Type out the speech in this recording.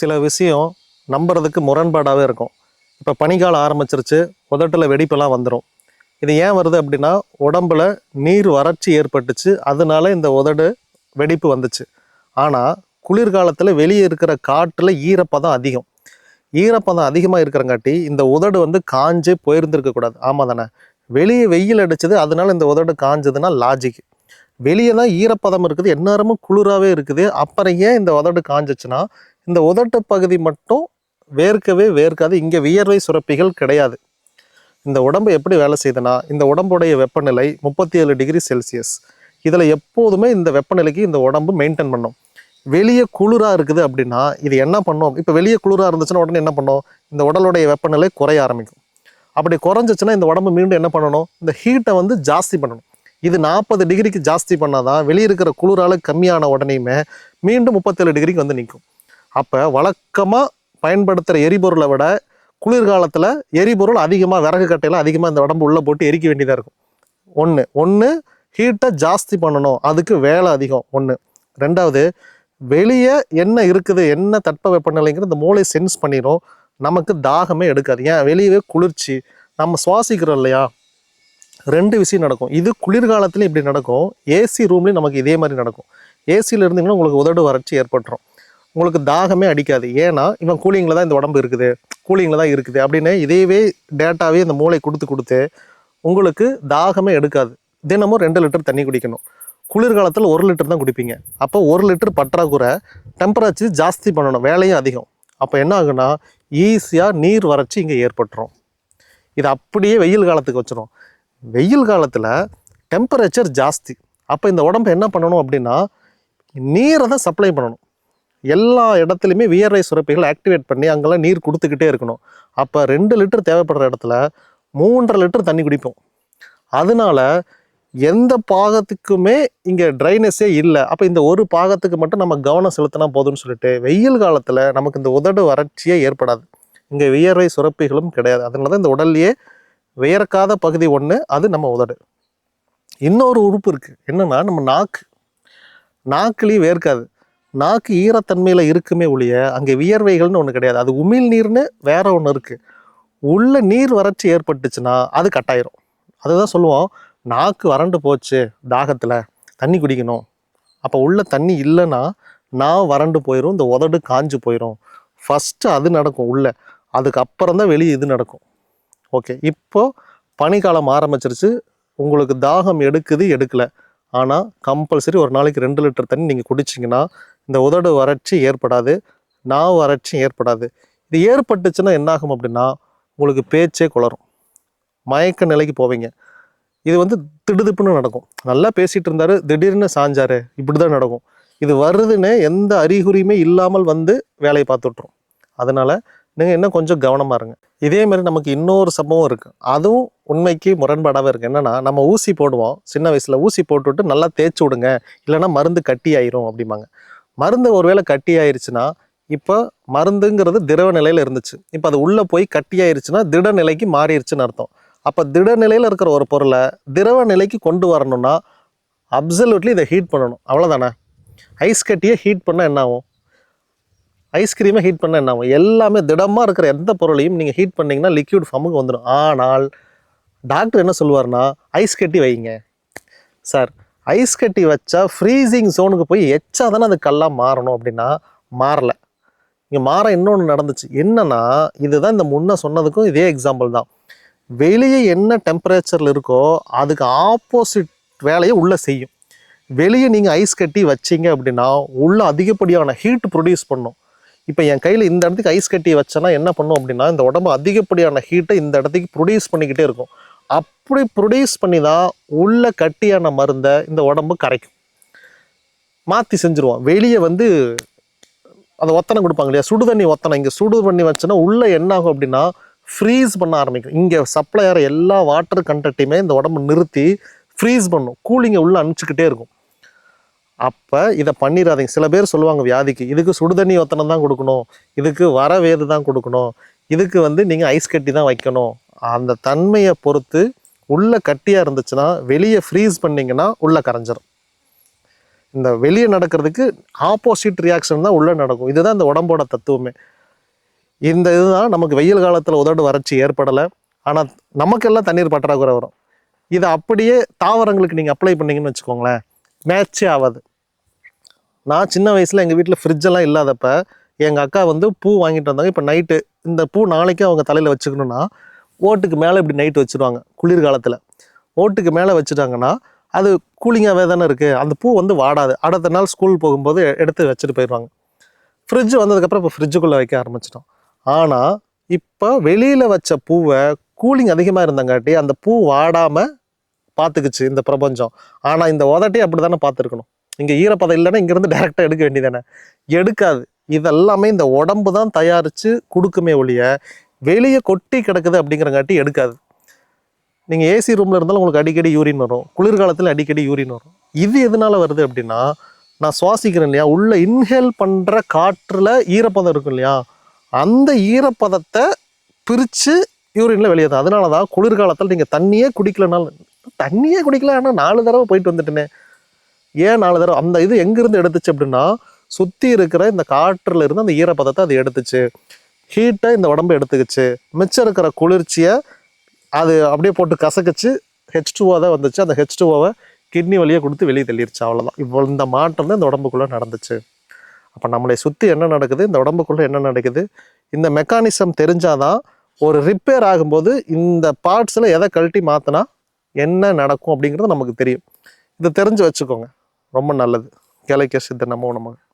சில விஷயம் நம்புறதுக்கு முரண்பாடாகவே இருக்கும். இப்போ பனிக்காலம் ஆரம்பிச்சிருச்சு உதட்டில் வெடிப்பெல்லாம் வந்துடும் இது ஏன் வருது அப்படின்னா உடம்புல நீர் வறட்சி ஏற்பட்டுச்சு அதனால இந்த உதடு வெடிப்பு வந்துச்சு. ஆனால் குளிர்காலத்தில் வெளியே இருக்கிற காட்டில் ஈரப்பதம் அதிகம். ஈரப்பதம் அதிகமாக இருக்கிறங்காட்டி இந்த உதடு வந்து காஞ்சே போயிருந்துருக்கக்கூடாது ஆமாம் தானே? வெளியே வெயில் அடிச்சது அதனால இந்த உதடு காஞ்சதுன்னா லாஜிக் வெளியே தான் ஈரப்பதம் இருக்குது எந்நேரமும் குளிராகவே இருக்குது. அப்புறம் ஏன் இந்த உதடு காஞ்சிச்சுன்னா இந்த உதட்டு பகுதி மட்டும் வேர்க்கவே வேர்க்காது. இங்கே வியர்வை சுரப்பிகள் கிடையாது. இந்த உடம்பு எப்படி வேலை செய்யுதுன்னா இந்த உடம்புடைய வெப்பநிலை முப்பத்தி ஏழு டிகிரி செல்சியஸ். இதில் எப்போதுமே இந்த வெப்பநிலைக்கு இந்த உடம்பு மெயின்டைன் பண்ணும். வெளியே குளிராக இருக்குது அப்படின்னா இது என்ன பண்ணும்? இப்போ வெளியே குளிராக இருந்துச்சுன்னா உடனே என்ன பண்ணும்? இந்த உடலுடைய வெப்பநிலை குறைய ஆரம்பிக்கும். அப்படி குறைஞ்சிச்சுன்னா இந்த உடம்பு மீண்டும் என்ன பண்ணணும்? இந்த ஹீட்டை வந்து ஜாஸ்தி பண்ணணும். இது நாற்பது டிகிரிக்கு ஜாஸ்தி பண்ணாதான் வெளியே இருக்கிற குளிரால் கம்மியான உடனேயுமே மீண்டும் முப்பத்தேழு டிகிரிக்கு வந்து நிற்கும் அப்போ வழக்கமாக பயன்படுத்துகிற எரிபொருளை விட குளிர்காலத்தில் எரிபொருள் அதிகமாக விறகு கட்டையெல்லாம் அதிகமாக இந்த உடம்பு உள்ளே போட்டு எரிக்க வேண்டியதாக இருக்கும். ஒன்று ஒன்று ஹீட்டை ஜாஸ்தி பண்ணணும். அதுக்கு வேலை அதிகம். ஒன்று ரெண்டாவது வெளியே என்ன இருக்குது என்ன தட்ப வெப்பநிலைங்கிறது இந்த மூளை சென்ஸ் பண்ணிடும் நமக்கு தாகமே எடுக்காது. ஏன்? வெளியவே குளிர்ச்சி. நம்ம சுவாசிக்கிறோம் இல்லையா? ரெண்டு விஷயம் நடக்கும். இது குளிர்காலத்துலேயும் இப்படி நடக்கும். ஏசி ரூம்லேயும் நமக்கு இதே மாதிரி நடக்கும். ஏசியில் இருந்தீங்கன்னா உங்களுக்கு உதடு வறட்சி ஏற்பட்டுரும். உங்களுக்கு தாகமே அடிக்காது. ஏன்னா இவன் கூலிங்கில் தான் இந்த உடம்பு இருக்குது. கூலிங்கில் தான் இருக்குது அப்படின்னு இதையவே டேட்டாவே இந்த மூளை கொடுத்து கொடுத்து உங்களுக்கு தாகமே எடுக்காது. தினமும் ரெண்டு லிட்டர் தண்ணி குடிக்கணும். குளிர்காலத்தில் ஒரு லிட்டர் தான் குடிப்பீங்க. அப்போ ஒரு லிட்டர் பற்றாக்குறை டெம்பரேச்சர் ஜாஸ்தி பண்ணணும். வேலையும் அதிகம். அப்போ என்ன ஆகுன்னா ஈஸியாக நீர் வறட்சி இங்கே ஏற்பட்டுரும். இது அப்படியே வெயில் காலத்துக்கு வச்சிடும் வெயில் காலத்தில் டெம்பரேச்சர் ஜாஸ்தி. அப்போ இந்த உடம்பு என்ன பண்ணணும் அப்படின்னா நீரை தான் சப்ளை பண்ணணும். எல்லா இடத்துலையுமே வியர்வை சுரப்பிகள் ஆக்டிவேட் பண்ணி அங்கெல்லாம் நீர் கொடுத்துக்கிட்டே இருக்கணும். அப்போ ரெண்டு லிட்டர் தேவைப்படுற இடத்துல மூன்றரை லிட்டர் தண்ணி குடிப்போம். அதனால எந்த பாகத்துக்குமே இங்கே ட்ரைனஸே இல்லை. அப்போ இந்த ஒரு பாகத்துக்கு மட்டும் நம்ம கவனம் செலுத்தினா போதும்னு சொல்லிட்டு வெயில் காலத்தில் நமக்கு இந்த உதடு வறட்சியே ஏற்படாது. இங்கே வியர்வை சுரப்பிகளும் கிடையாது. அதனால தான் இந்த உடல்லையே வியர்க்காத பகுதி ஒன்று அது நம்ம உதடு. இன்னொரு உறுப்பு இருக்குது என்னென்னா நம்ம நாக்கு. நாக்குலேயும் வேர்க்காது. நாக்கு ஈரத்தன்மையில் இருக்குமே ஒழிய அங்கே வியர்வைகள்னு ஒன்று கிடையாது. அது உமிழ் நீர்னு வேற ஒன்று இருக்குது உள்ள நீர் வறட்சி ஏற்பட்டுச்சுன்னா அது கட்டாயிரும். அதுதான் சொல்லுவோம். நாக்கு வறண்டு போச்சு தாகத்தில் தண்ணி குடிக்கணும். அப்போ உள்ள தண்ணி இல்லைன்னா நான் வறண்டு போயிடும் இந்த உதடு காஞ்சு போயிடும் ஃபஸ்ட்டு அது நடக்கும் உள்ள. அதுக்கப்புறம் தான் வெளியே இது நடக்கும். ஓகே இப்போது பனிக்காலம் ஆரம்பிச்சிருச்சு. உங்களுக்கு தாகம் எடுக்குது எடுக்கலை. ஆனால் கம்பல்சரி ஒரு நாளைக்கு ரெண்டு லிட்டர் தண்ணி நீங்கள் குடிச்சிங்கன்னா இந்த உதடு வறட்சி ஏற்படாது நாவு வறட்சியும் ஏற்படாது. இது ஏற்பட்டுச்சுன்னா என்னாகும் அப்படின்னா உங்களுக்கு பேச்சே குளரும். மயக்க நிலைக்கு போவீங்க. இது வந்து திடுதிப்புன்னு நடக்கும். நல்லா பேசிகிட்டு இருந்தார் திடீர்னு சாஞ்சாரு இப்படி தான் நடக்கும். இது வருதுன்னு எந்த அறிகுறியுமே இல்லாமல் வந்து வேலையை பார்த்துட்ரும். அதனால் நீங்கள் இன்னும் கொஞ்சம் கவனமாக இருங்க. இதே மாதிரி நமக்கு இன்னொரு சம்பவம் இருக்குது அதுவும் உண்மைக்கு முரண்பாடாகவே இருக்குது என்னென்னா நம்ம ஊசி போடுவோம். சின்ன வயசில் ஊசி போட்டுவிட்டு நல்லா தேய்ச்சி விடுங்க. இல்லைன்னா மருந்து கட்டி ஆயிரும் அப்படிம்பாங்க. மருந்து ஒருவேளை கட்டி ஆயிடுச்சுன்னா இப்போ மருந்துங்கிறது திரவ நிலையில் இருந்துச்சு. இப்போ அது உள்ளே போய் கட்டி ஆயிடுச்சுன்னா திட நிலைக்கு மாறிடுச்சுன்னு அர்த்தம். அப்போ திட நிலையில் இருக்கிற ஒரு பொருளை திரவ நிலைக்கு கொண்டு வரணும்னா அப்சல்யூட்லி இதை ஹீட் பண்ணணும். அவ்வளோதானே ஐஸ் கட்டியை ஹீட் பண்ணால் என்ன ஆகும்? ஐஸ்கிரீமை ஹீட் பண்ண என்ன ஆகும்? எல்லாமே திடமாக இருக்கிற எந்த பொருளையும் நீங்கள் ஹீட் பண்ணிங்கன்னா லிக்யூட் ஃபார்முக்கு வந்துடும் ஆனால் டாக்டர் என்ன சொல்லுவார்னா ஐஸ் கட்டி வைங்க. சார் ஐஸ் கட்டி வச்சா ஃப்ரீசிங் ஜோனுக்கு போய் எச்சா தானே அது கல்லாக மாறணும் அப்படின்னா மாறலை. இங்கே மாற இன்னொன்று நடந்துச்சு. என்னென்னா இதுதான் இந்த முன்ன சொன்னதுக்கும் இதே எக்ஸாம்பிள் தான். வெளியே என்ன டெம்பரேச்சரில் இருக்கோ அதுக்கு ஆப்போசிட் வேலையை உள்ளே செய்யும். வெளியே நீங்கள் ஐஸ் கட்டி வச்சீங்க அப்படின்னா உள்ளே அதிகப்படியான ஹீட் ப்ரொடியூஸ் பண்ணும். இப்போ என் கையில் இந்த இடத்துக்கு ஐஸ் கட்டி வச்சேன்னா என்ன பண்ணும் அப்படின்னா இந்த உடம்பு அதிகப்படியான ஹீட்டை இந்த இடத்துக்கு ப்ரொடியூஸ் பண்ணிக்கிட்டே இருக்கும். அப்படி ப்ரொடியூஸ் பண்ணி தான் உள்ள கட்டியான மருந்தை இந்த உடம்பு கரைக்கும். மாற்றி செஞ்சுருவோம். வெளியே வந்து அதை ஒத்தனை கொடுப்பாங்க இல்லையா? சுடு தண்ணி ஒத்தனை. இங்கே சுடு பண்ணி வச்சோன்னா உள்ளே என்ன ஆகும் அப்படின்னா ஃப்ரீஸ் பண்ண ஆரம்பிக்கும். இங்கே சப்ளையாகிற எல்லா வாட்டர் கண்டென்ட்டையுமே இந்த உடம்பு நிறுத்தி ஃப்ரீஸ் பண்ணும். கூலிங்கை உள்ளே அனுப்பிச்சிக்கிட்டே இருக்கும். அப்போ இதை பண்ணிடாதீங்க சில பேர் சொல்லுவாங்க வியாதிக்கு இதுக்கு சுடுதண்ணி ஒத்தனம் தான் கொடுக்கணும் இதுக்கு வர வேது தான் கொடுக்கணும் இதுக்கு வந்து நீங்கள் ஐஸ் கட்டி தான் வைக்கணும். அந்த தன்மையை பொறுத்து உள்ளே கட்டியாக இருந்துச்சுன்னா வெளியே ஃப்ரீஸ் பண்ணிங்கன்னா உள்ளே கரைஞ்சிரும். இந்த வெளியே நடக்கிறதுக்கு ஆப்போசிட் ரியாக்ஷன் தான் உள்ளே நடக்கும். இதுதான் இந்த உடம்போட தத்துவமே. இந்த இதுதான் நமக்கு வெயில் காலத்தில் உதடு வறட்சி ஏற்படலை. ஆனால் நமக்கெல்லாம் தண்ணீர் பற்றாக்குறை வரும். இதை அப்படியே தாவரங்களுக்கு நீங்கள் அப்ளை பண்ணிங்கன்னு வச்சுக்கோங்களேன். மேட்சே ஆகாது நான் சின்ன வயசில் எங்கள் வீட்டில் ஃப்ரிட்ஜெல்லாம் இல்லாதப்ப எங்கள் அக்கா வந்து பூ வாங்கிட்டு வந்தாங்க. இப்போ நைட்டு இந்த பூ நாளைக்கு அவங்க தலையில் வச்சுக்கணுன்னா ஓட்டுக்கு மேலே இப்படி நைட்டு வச்சுருவாங்க குளிர்காலத்தில். ஓட்டுக்கு மேலே வச்சுட்டாங்கன்னா அது கூலிங்காகவே தானே இருக்குது அந்த பூ வந்து வாடாது. அடுத்த நாள் ஸ்கூல் போகும்போது எடுத்து வச்சுட்டு போயிடுவாங்க. ஃப்ரிட்ஜ் வந்ததுக்கப்புறம் இப்போ ஃப்ரிட்ஜுக்குள்ளே வைக்க ஆரம்பிச்சிட்டோம். ஆனால் இப்போ வெளியில் வச்ச பூவை கூலிங் அதிகமாக இருந்தங்காட்டி அந்த பூ வாடாமல் பார்த்துக்குச்சு இந்த பிரபஞ்சம். ஆனால் இந்த உதட்டி அப்படி தானே பார்த்துருக்கணும். இங்கே ஈரப்பதம் இல்லைன்னா இங்கேருந்து டேரெக்டாக எடுக்க வேண்டியதானே எடுக்காது. இதெல்லாமே இந்த உடம்பு தான் தயாரித்து கொடுக்குமே ஒழிய வெளியே கொட்டி கிடக்குது அப்படிங்கிறங்காட்டி எடுக்காது. நீங்கள் ஏசி ரூமில் இருந்தாலும் உங்களுக்கு அடிக்கடி யூரின் வரும். குளிர்காலத்தில் அடிக்கடி யூரின் வரும். இது எதனால வருது அப்படின்னா நான் சுவாசிக்கிறேன் இல்லையா? உள்ளே இன்ஹேல் பண்ணுற காற்றில் ஈரப்பதம் இருக்கும் இல்லையா? அந்த ஈரப்பதத்தை பிரித்து யூரினில் வெளியே தான் அதனால தான் குளிர்காலத்தில் நீங்கள் தண்ணியே குடிக்கலனாலும் தண்ணியே குடிக்கல ஆனால் நாலு தடவை போயிட்டு வந்துட்டேனே. ஏன் நாலு தடவை? அந்த இது எங்கேருந்து எடுத்துச்சு அப்படின்னா சுற்றி இருக்கிற இந்த காற்றில் இருந்து அந்த ஈரப்பதத்தை அது எடுத்துச்சு. ஹீட்டை இந்த உடம்பு எடுத்துக்கிச்சு. மிச்சம் இருக்கிற குளிர்ச்சியை அது அப்படியே போட்டு கசக்கிச்சு. ஹெச் டூஓ தான் வந்துச்சு. அந்த ஹெச் டூஓவை கிட்னி வழியாக கொடுத்து வெளியே தள்ளிருச்சு அவ்வளோதான் இப்போ இந்த மாற்றம் தான் இந்த உடம்புக்குள்ளே நடந்துச்சு. அப்போ நம்மளை சுற்றி என்ன நடக்குது? இந்த உடம்புக்குள்ளே என்ன நடக்குது? இந்த மெக்கானிசம் தெரிஞ்சாதான் ஒரு ரிப்பேர் ஆகும்போது இந்த பார்ட்ஸில் எதை கழட்டி மாற்றினா என்ன நடக்கும் அப்படிங்கிறது நமக்கு தெரியும். இதை தெரிஞ்சு வச்சுக்கோங்க. ரொம்ப நல்லது. கிளைக்க சித்த நம்ம நமக்கு